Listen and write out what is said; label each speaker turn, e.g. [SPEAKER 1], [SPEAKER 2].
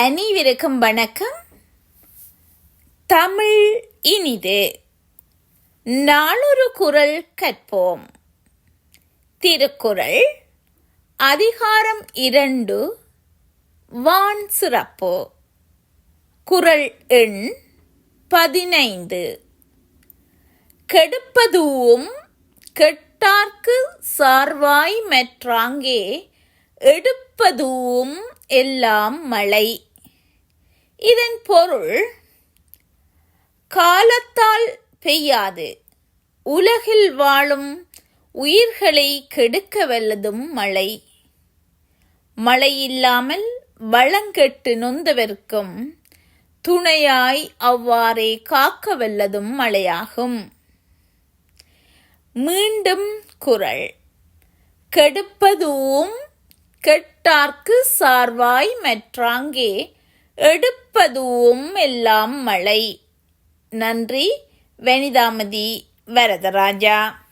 [SPEAKER 1] அனைவருக்கும் வணக்கம். தமிழ் இனிது. நாளொரு குரல் கற்போம். திருக்குறள் அதிகாரம் இரண்டு வான் சிறப்பு. குரல் எண் பதினைந்து. கெடுப்பதூவும் கெட்டார்க்கு சார்வாய் மற்றாங்கே எடுப்பதூவும் எல்லாம் மழை. இதன் பொருள் காலத்தால் பெய்யாது. உலகில் வாழும் உயிர்களை கெடுக்க வல்லதும் மழை. மழை இல்லாமல் வளங்கெட்டு நொந்தவர்க்கும் துணையாய் அவ்வாறே காக்க வல்லதும் மழையாகும். மீண்டும் குரல். கெடுப்பதும் கெட்டார்க்கு சார்வாய் மெற்றாங்கே எடுப்பதுவும் எல்லாம் மழை. நன்றி வெனிதாமதி வரதராஜா.